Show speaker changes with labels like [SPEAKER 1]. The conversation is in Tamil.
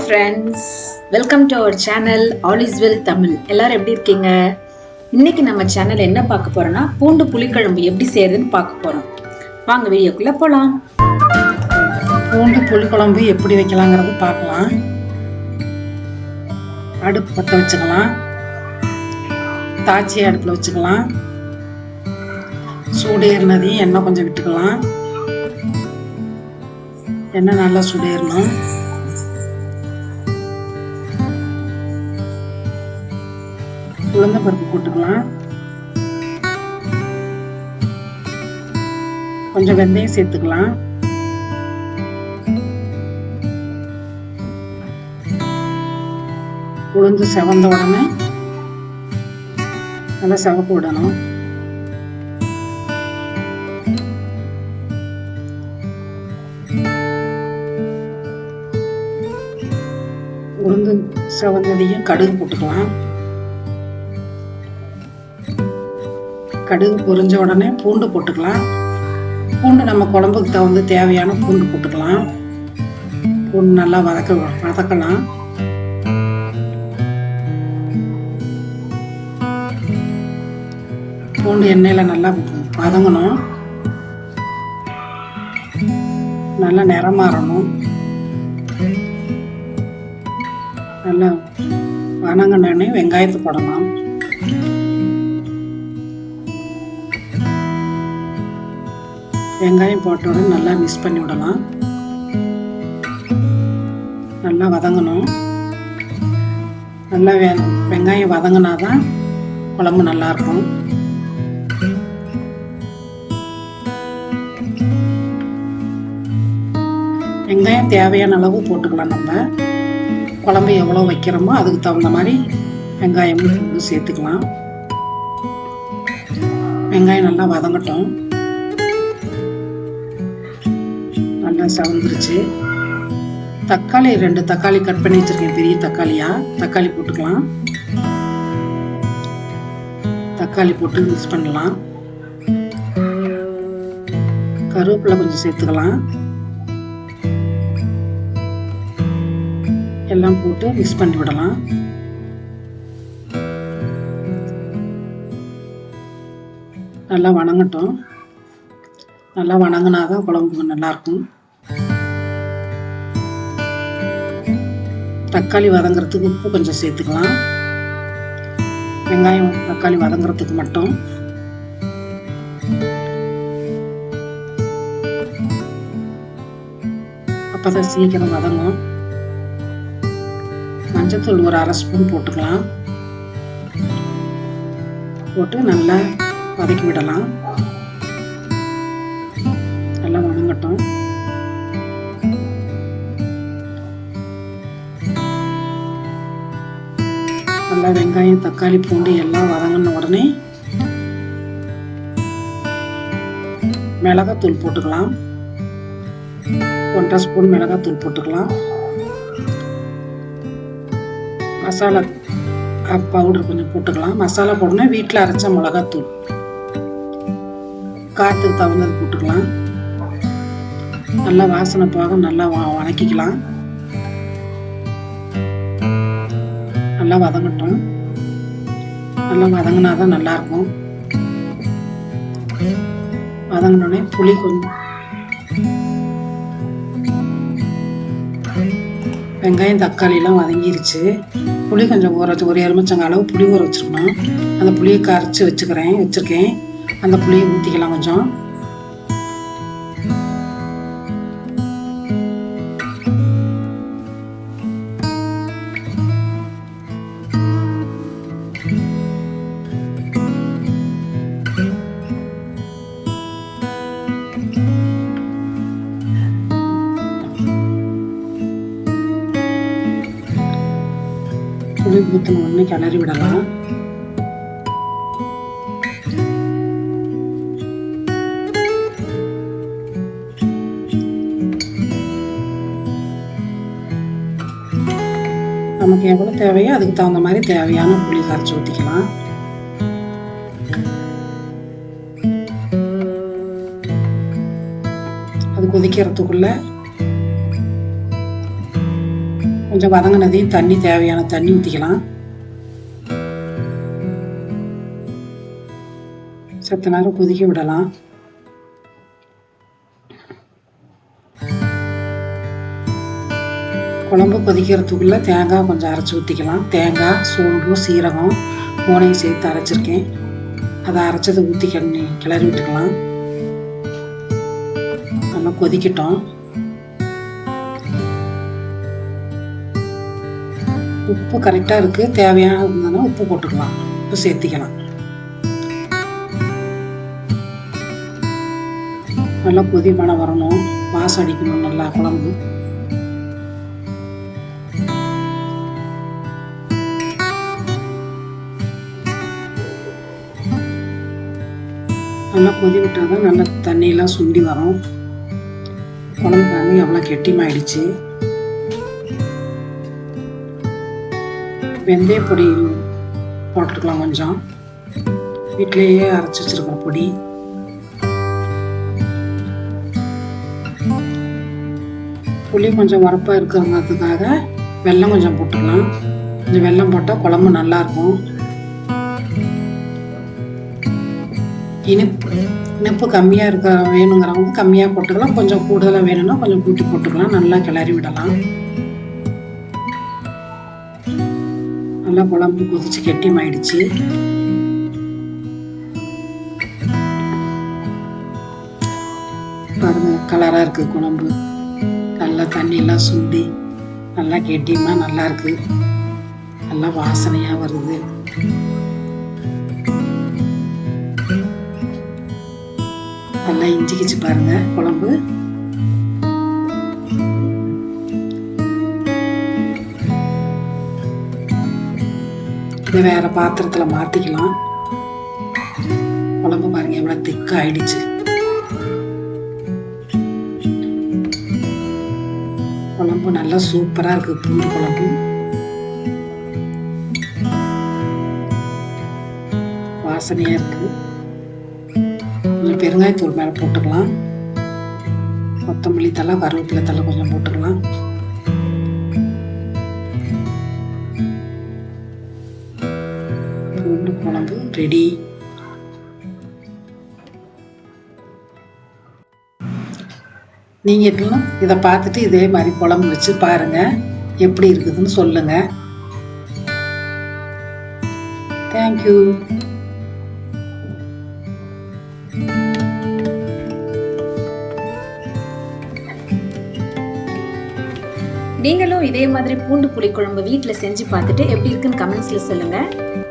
[SPEAKER 1] Hi friends welcome to our channel all is well Tamil எல்லாரும் எப்படி இருக்கீங்க? இன்னைக்கு நம்ம சேனல் என்ன பார்க்க போறோம்னா பூண்டு புளிக்குழம்பு எப்படி செய்யறதுன்னு பார்க்க போறோம். வாங்க வீடியோக்குள்ள போலாம்.
[SPEAKER 2] பூண்டு புளிக்குழம்பு எப்படி வைக்கலாங்கிறது பார்க்கலாம். அடுப்பு பற்ற வச்சுக்கலாம். தாச்சி அடுப்பில் வச்சுக்கலாம். சூடேறினதையும் எண்ணெய் கொஞ்சம் விட்டுக்கலாம். எண்ணெய் நல்லா சூடு உளுந்த பருப்பு போட்டுக்கலாம். கொஞ்சம் வெந்தயம் சேர்த்துக்கலாம். உளுந்து செவந்த உடனே நல்லா செவப்பு விடணும். உளுந்து செவந்ததையும் கடுகு போட்டுக்கலாம். கடுகு பொரிஞ்ச உடனே பூண்டு போட்டுக்கலாம். பூண்டு நம்ம குழம்புக்கு தகுந்த தேவையான பூண்டு போட்டுக்கலாம். பூண்டு நல்லா வதக்க வதக்கலாம். பூண்டு எண்ணெயில் நல்லா வதங்கணும். நல்லா நிறம் மாறணும் நல்லா வதங்கினோடனே வெங்காயத்தை போடலாம். வெங்காயம் போட்டோட நல்லா மிக்ஸ் பண்ணி விடலாம். நல்லா வதங்கணும். நல்லா வெ வெங்காயம் வதங்கினா தான் குழம்பு நல்லாயிருக்கும். வெங்காயம் தேவையான அளவு போட்டுக்கலாம் நம்ம. குழம்பு எவ்வளோ வைக்கிறோமோ அதுக்கு தகுந்த மாதிரி வெங்காயமும் சேர்த்துக்கலாம். வெங்காயம் நல்லா வதங்கட்டும். நல்லா சவந்துருச்சு தக்காளி ரெண்டு தக்காளி கட் பண்ணி வச்சிருக்கேன். பெரிய தக்காளியா? தக்காளி போட்டுக்கலாம். தக்காளி போட்டு மிக்ஸ் பண்ணலாம். கருவேப்பிலை கொஞ்சம் சேர்த்துக்கலாம். எல்லாம் போட்டு மிக்ஸ் பண்ணி விடலாம். நல்லா வணங்கட்டும். நல்லா வணங்கினா தான் குழம்பு நல்லாயிருக்கும் தக்காளி வதங்குறதுக்கு உப்பு கொஞ்சம் சேர்த்துக்கலாம். வெங்காயம் தக்காளி வதங்குறதுக்கு மட்டும். அப்பதான் சீக்கிரம் வதங்கும். மஞ்சத்தூள் ஒரு அரை ஸ்பூன் போட்டுக்கலாம். போட்டு நல்லா வதக்கி விடலாம். நல்லா வதங்கட்டும். நல்லா வெங்காயம் தக்காளி பூண்டு எல்லாம் வதங்கின உடனே மிளகாத்தூள் போட்டுக்கலாம். ஒன்றரை ஸ்பூன் மிளகாத்தூள் போட்டுக்கலாம். மசாலா பவுடர் கொஞ்சம் போட்டுக்கலாம். மசாலா போடணும் வீட்டில் அரைச்ச மிளகாத்தூள். காற்றுக்கு தகுந்தது போட்டுக்கலாம். நல்லா வாசனை போக நல்லா வ- நல்லா வதங்கட்டும். நல்லா வதங்கினா தான் நல்லாயிருக்கும் வதங்கினோடனே புளி கொஞ்சம். வெங்காயம் தக்காளிலாம் வதங்கிருச்சு. புளி கொஞ்சம் ஊற வச்சு ஒரு எலுமிச்சங்க அளவு புளி ஊற வச்சுருக்கணும். அந்த புளியை கரைச்சி வச்சுக்கிறேன் வச்சுருக்கேன். அந்த புளியை ஊற்றிக்கலாம் கொஞ்சம். ஊற்றின உடனே கிளறி விடலாம். நமக்கு எவ்வளோ தேவையோ அதுக்கு தகுந்த மாதிரி தேவையான புளி கரைச்சி ஊற்றிக்கலாம் அது கொதிக்கிறதுக்குள்ள கொஞ்சம் வதங்கினதையும் தண்ணி தேவையான தண்ணி ஊற்றிக்கலாம் சத்து நேரம் கொதிக்க விடலாம். குழம்பு கொதிக்கிறதுக்குள்ளே தேங்காய் கொஞ்சம் அரைச்சி ஊற்றிக்கலாம் தேங்காய் சோம்பு சீரகம் மூணையும் சேர்த்து அரைச்சிருக்கேன். அதை அரைச்சதை ஊற்றி கிளறி விட்டுக்கலாம். நல்லா கொதிக்கட்டும். உப்பு கரெக்டாக இருக்குது தேவையான இருந்ததுன்னா உப்பு போட்டுக்கலாம். உப்பு சேர்த்திக்கலாம் நல்லா கொதி மனம் வரணும். வாசம் அடிக்கணும். நல்லா குழம்பு. நல்லா கொதி விட்டால் தான் நல்லா தண்ணியெல்லாம் சுண்டி வரும். குழம்பு தண்ணி எவ்வளோ கெட்டியமாயிடுச்சு. வெந்தய பொடி போட்டுக்கலாம் கொஞ்சம். வீட்டிலேயே அரைச்சி வச்சிருக்கிற பொடி. புளி கொஞ்சம் உரப்பாக இருக்கிறதுக்காக வெல்லம் கொஞ்சம் போட்டுக்கலாம். கொஞ்சம் வெல்லம் போட்டால் குழம்பு நல்லாயிருக்கும் இனிப்பு இனிப்பு கம்மியாக இருக்க வேணுங்கிறவங்க கம்மியாக போட்டுக்கலாம். கொஞ்சம் கூடுதலாக வேணும்னா கொஞ்சம் கூட்டி போட்டுக்கலாம். நல்லா கிளறி விடலாம். நல்லா குழம்பு கொதிச்சு கெட்டியமாயிடுச்சு. பாருங்க கலராக இருக்கு குழம்பு. நல்லா தண்ணியெல்லாம் சுண்டி நல்லா கெட்டியமா நல்லா இருக்கு. நல்லா வாசனையாக வருது. நல்லா இஞ்சிக்கிச்சு பாருங்க குழம்பு. இதை வேற பாத்திரத்துல மாத்திக்கலாம். குழம்பு பாருங்க எவ்வளவு திக்கா ஆயிடுச்சு குழம்பு நல்லா சூப்பரா இருக்கு பூண்டு குழம்பு. வாசனையா இருக்கு. கொஞ்சம் பெருங்காயத்தூள் மேலே போட்டுக்கலாம். கொத்தமல்லி தலை கருவேப்பிலை தலை கொஞ்சம் போட்டுக்கலாம். குழம்பு ரெடி. நீங்களும் இதை பார்த்துட்டு இதே மாதிரி குழம்பு வச்சு பாருங்க. எப்படி இருக்குதுன்னு சொல்லுங்க. தேங்க்யூ
[SPEAKER 1] நீங்களும் இதே மாதிரி பூண்டு புளிக்குழம்பு வீட்டில் செஞ்சு பார்த்துட்டு எப்படி இருக்குன்னு கமெண்ட்ஸில் சொல்லுங்கள்